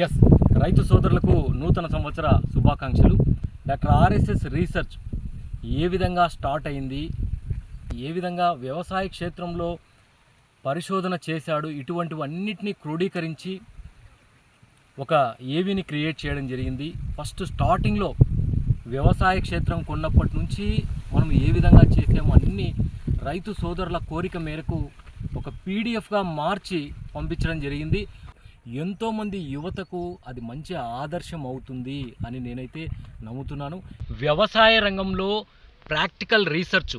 Yes రైతు సోదరులకు నూతన సంవత్సర శుభాకాంక్షలు. డాక్టర్ ఆర్ఎస్ఎస్ రీసెర్చ్ ఏ విధంగా స్టార్ట్ అయింది? ఏ విధంగా వ్యవసాయ క్షేత్రంలో పరిశోధన చేశాడు? ఇటువంటివన్నిటినీ క్రోడీకరించి ఒక ఏవిని క్రియేట్ చేయడం జరిగింది. ఫస్ట్ స్టార్టింగ్లో వ్యవసాయ క్షేత్రం కొన్నప్పటి నుంచి మనం ఏ విధంగా చేసామో అన్ని రైతు సోదరుల కోరిక మేరకు ఒక పీడిఎఫ్గా మార్చి పంపించడం జరిగింది. ఎంతోమంది యువతకు అది మంచి ఆదర్శం అవుతుంది అని నేనైతే నమ్ముతున్నాను. వ్యవసాయ రంగంలో ప్రాక్టికల్ రీసెర్చ్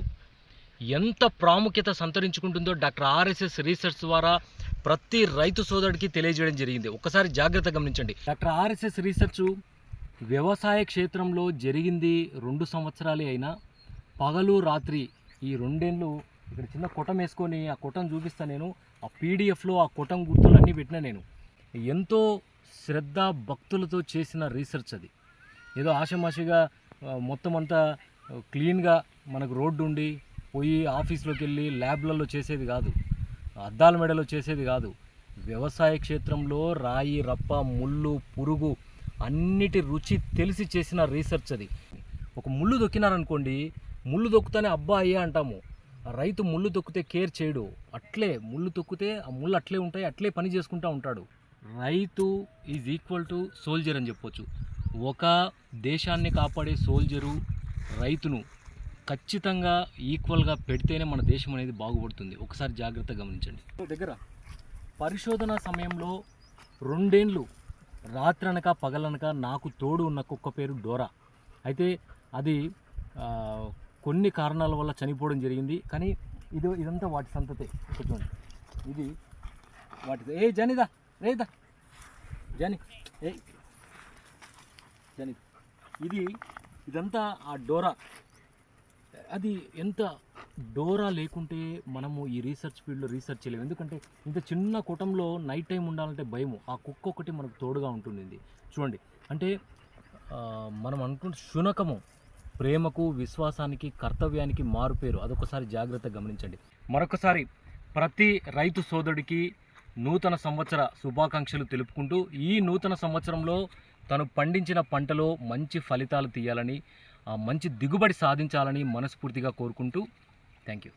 ఎంత ప్రాముఖ్యత సంతరించుకుంటుందో డాక్టర్ ఆర్ఎస్ఎస్ రీసెర్చ్ ద్వారా ప్రతి రైతు సోదరుడికి తెలియజేయడం జరిగింది. ఒకసారి జాగ్రత్త గమనించండి. డాక్టర్ ఆర్ఎస్ఎస్ రీసెర్చ్ వ్యవసాయ క్షేత్రంలో జరిగింది రెండు సంవత్సరాలే అయినా పగలు రాత్రి ఈ రెండేళ్ళు ఇక్కడ చిన్న కొటం వేసుకొని ఆ కొటం చూపిస్తా నేను. ఆ పీడిఎఫ్లో ఆ కొటం గుర్తులన్నీ పెట్టిన నేను. ఎంతో శ్రద్ధ భక్తులతో చేసిన రీసెర్చ్ అది. ఏదో ఆషమాషిగా మొత్తం అంతా క్లీన్గా మనకు రోడ్డు ఉండి పోయి ఆఫీస్లోకి వెళ్ళి ల్యాబ్లలో చేసేది కాదు. అద్దాల మెడలో చేసేది కాదు. వ్యవసాయ క్షేత్రంలో రాయి రప్ప ముళ్ళు పురుగు అన్నిటి రుచి తెలిసి చేసిన రీసెర్చ్ అది. ఒక ముళ్ళు దొక్కినారనుకోండి ముళ్ళు దొక్కుతానే అబ్బా అయ్యా అంటాము. రైతు ముళ్ళు తొక్కితే కేర్ చేయడు. అట్లే ముళ్ళు తొక్కితే ఆ ముళ్ళు అట్లే ఉంటాయి అట్లే పని చేసుకుంటూ ఉంటాడు. రైతు ఈజ్ ఈక్వల్ టు సోల్జర్ అని చెప్పొచ్చు. ఒక దేశాన్ని కాపాడే సోల్జరు రైతును ఖచ్చితంగా ఈక్వల్గా పెడితేనే మన దేశం అనేది బాగుపడుతుంది. ఒకసారి జాగ్రత్తగా గమనించండి. దగ్గర. పరిశోధన సమయంలో రెండేండ్లు రాత్రనక పగలనక నాకు తోడు ఉన్న కుక్క పేరు డోరా. అయితే అది కొన్ని కారణాల వల్ల చనిపోవడం జరిగింది. కానీ ఇది ఇదంతా వాటి సంతతే. ఇది వాటి ఏ జనిదా! రేదా జని. ఏ జని. ఇది ఇదంతా ఆ డోరా. అది ఎంత డోరా లేకుంటే మనము ఈ రీసెర్చ్ ఫీల్డ్లో రీసెర్చ్ చేయలేము. ఎందుకంటే ఇంత చిన్న కూటంలో నైట్ టైం ఉండాలంటే భయము. ఆ కుక్క ఒకటి మనకు తోడుగా ఉంటుంది చూడండి. అంటే మనం అనుకుంటే శునకము. ప్రేమకు విశ్వాసానికి కర్తవ్యానికి మారుపేరు అదొకసారి జాగ్రత్తగా గమనించండి. మరొకసారి ప్రతి రైతు సోదరుడికి నూతన సంవత్సర శుభాకాంక్షలు తెలుపుకుంటూ ఈ నూతన సంవత్సరంలో తను పండించిన పంటలో మంచి ఫలితాలు తీయాలని ఆ మంచి దిగుబడి సాధించాలని మనస్ఫూర్తిగా కోరుకుంటూ థ్యాంక్ యూ.